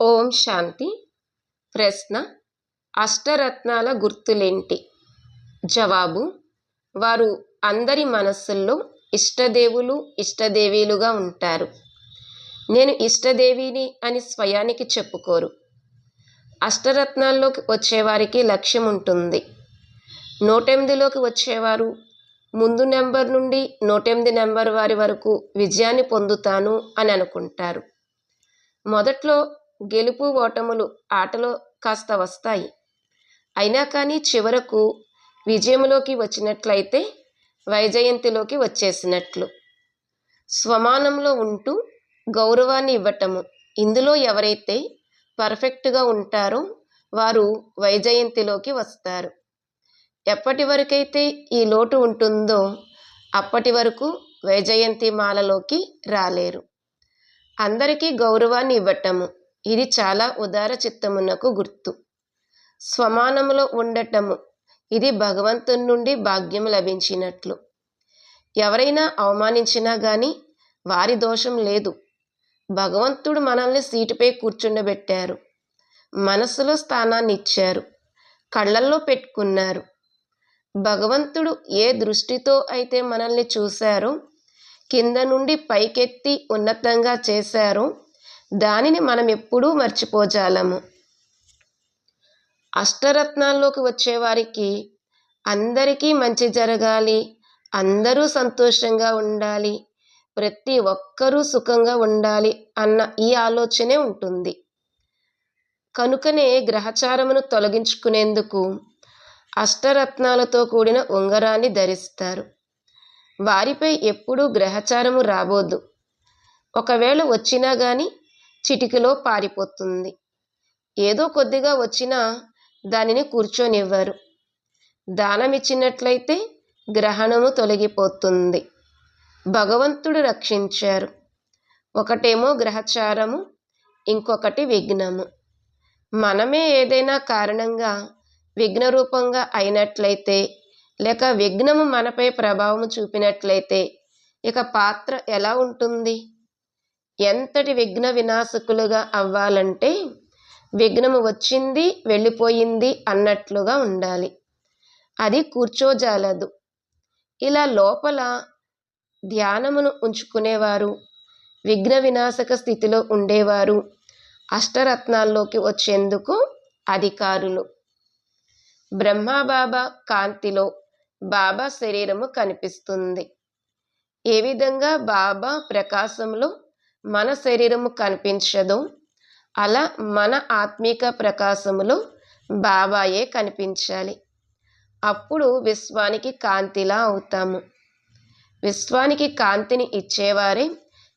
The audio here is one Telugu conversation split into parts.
ఓం శాంతి. ప్రశ్న అష్టరత్నాల గుర్తులేంటి? జవాబు వారు అందరి మనస్సుల్లో ఇష్టదేవులు ఇష్టదేవీలుగా ఉంటారు. నేను ఇష్టదేవిని అని స్వయానికి చెప్పుకోరు. అష్టరత్నాల్లోకి వచ్చేవారికి లక్ష్యం ఉంటుంది నూటెనిమిదిలోకి వచ్చేవారు ముందు నెంబర్ నుండి నూటెనిమిది నెంబర్ వారి వరకు విజయాన్ని పొందుతాను అని అనుకుంటారు. మొదట్లో గెలుపు ఓటములు ఆటలో కాస్త వస్తాయి. అయినా కానీ చివరకు విజయంలోకి వచ్చినట్లయితే వైజయంతిలోకి వచ్చేసినట్లు. స్వమానంలో ఉంటూ గౌరవాన్ని ఇవ్వటము. ఇందులో ఎవరైతే పర్ఫెక్ట్గా ఉంటారో వారు వైజయంతిలోకి వస్తారు. ఎప్పటి వరకైతే ఈ లోటు ఉంటుందో అప్పటి వరకు వైజయంతి మాలలోకి రాలేరు. అందరికీ గౌరవాన్ని ఇవ్వటము. ఇది చాలా ఉదార చిత్తమునకు గుర్తు. స్వమానములో ఉండటము ఇది భగవంతుని నుండి భాగ్యం లభించినట్లు. ఎవరైనా అవమానించినా కానీ వారి దోషం లేదు. భగవంతుడు మనల్ని సీటుపై కూర్చుండబెట్టారు. మనసులో స్థానాన్ని ఇచ్చారు కళ్ళల్లో పెట్టుకున్నారు. భగవంతుడు ఏ దృష్టితో అయితే మనల్ని చూశారో కింద నుండి పైకెత్తి ఉన్నతంగా చేశారో దానిని మనం ఎప్పుడూ మర్చిపోజాలము. అష్టరత్నాల్లోకి వచ్చేవారికి అందరికీ మంచి జరగాలి అందరూ సంతోషంగా ఉండాలి ప్రతి ఒక్కరూ సుఖంగా ఉండాలి అన్న ఈ ఆలోచనే ఉంటుంది. కనుకనే గ్రహచారమును తొలగించుకునేందుకు అష్టరత్నాలతో కూడిన ఉంగరాన్ని ధరిస్తారు. వారిపై ఎప్పుడూ గ్రహచారము రాబోదు. ఒకవేళ వచ్చినా కానీ చిటికలో పారిపోతుంది. ఏదో కొద్దిగా వచ్చినా దానిని కూర్చొనివ్వరు. దానం ఇచ్చినట్లయితే గ్రహణము తొలగిపోతుంది. భగవంతుడు రక్షించారు. ఒకటేమో గ్రహచారము ఇంకొకటి విఘ్నము. మనమే ఏదైనా కారణంగా విఘ్న రూపంగా అయినట్లయితే లేక విఘ్నము మనపై ప్రభావం చూపినట్లయితే ఇక పాత్ర ఎలా ఉంటుంది? ఎంతటి విఘ్న వినాశకులుగా అవ్వాలంటే విఘ్నము వచ్చింది వెళ్ళిపోయింది అన్నట్లుగా ఉండాలి. అది కూర్చోజాలదు. ఇలా లోపల ధ్యానమును ఉంచుకునేవారు విఘ్న వినాశక స్థితిలో ఉండేవారు అష్టరత్నాల్లోకి వచ్చేందుకు అధికారులు. బ్రహ్మబాబా కాంతిలో బాబా శరీరము కనిపిస్తుంది. ఏ విధంగా బాబా ప్రకాశంలో మన శరీరము కనిపించదు. అలా మన ఆత్మీక ప్రకాశములో బాబాయే కనిపించాలి. అప్పుడు విశ్వానికి కాంతిలా అవుతాము. విశ్వానికి కాంతిని ఇచ్చేవారే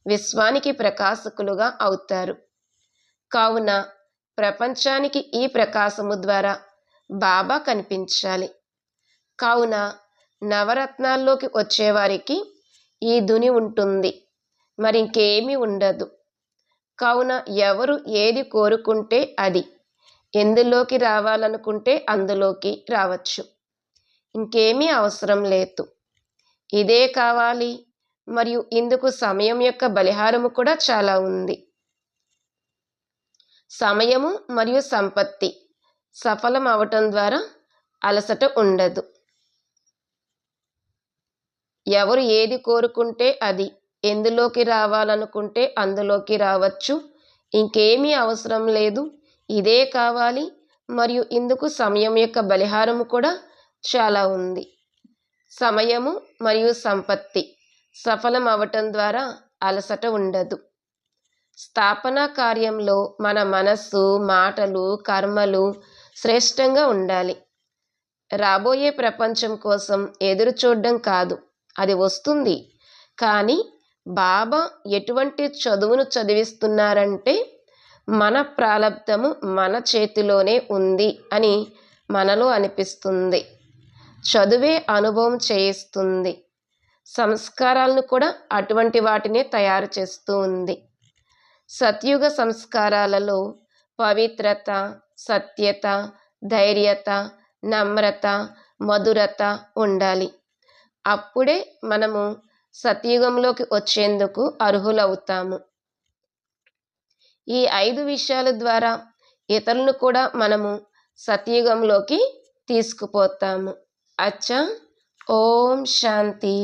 విశ్వానికి ప్రకాశకులుగా అవుతారు. కావున ప్రపంచానికి ఈ ప్రకాశము ద్వారా బాబా కనిపించాలి. కావున నవరత్నాల్లోకి వచ్చేవారికి ఈ దుని ఉంటుంది. మరి ఇంకేమీ ఉండదు. కావున ఎవరు ఏది కోరుకుంటే అది. ఎందులోకి రావాలనుకుంటే అందులోకి రావచ్చు. ఇంకేమీ అవసరం లేదు. ఇదే కావాలి. మరియు ఇందుకు సమయం యొక్క బలిహారము కూడా చాలా ఉంది. సమయము మరియు సంపత్తి సఫలం అవటం ద్వారా అలసట ఉండదు. ఎవరు ఏది కోరుకుంటే అది. ఎందులోకి రావాలనుకుంటే అందులోకి రావచ్చు. ఇంకేమీ అవసరం లేదు. ఇదే కావాలి. మరియు ఇందుకు సమయం యొక్క బలిహారము కూడా చాలా ఉంది. సమయము మరియు సంపత్తి సఫలం అవటం ద్వారా అలసట ఉండదు. స్థాపన కార్యంలో మన మనస్సు మాటలు కర్మలు శ్రేష్టంగా ఉండాలి. రాబోయే ప్రపంచం కోసం ఎదురు చూడడం కాదు. అది వస్తుంది. కానీ బాబా ఎటువంటి చదువును చదివిస్తున్నారంటే మన ప్రారంధము మన చేతిలోనే ఉంది అని మనలో అనిపిస్తుంది. చదువే అనుభవం చేయిస్తుంది. సంస్కారాలను కూడా అటువంటి వాటినే తయారు చేస్తూ ఉంది. సత్యుగ సంస్కారాలలో పవిత్రత సత్యత ధైర్యత నమ్రత మధురత ఉండాలి. అప్పుడే మనము సత్యుగంలోకి వచ్చేందుకు అర్హులవుతాము. ఈ ఐదు విషయాల ద్వారా ఇతరులను కూడా మనము సత్యుగంలోకి తీసుకుపోతాము. అచ్చా ఓం శాంతి.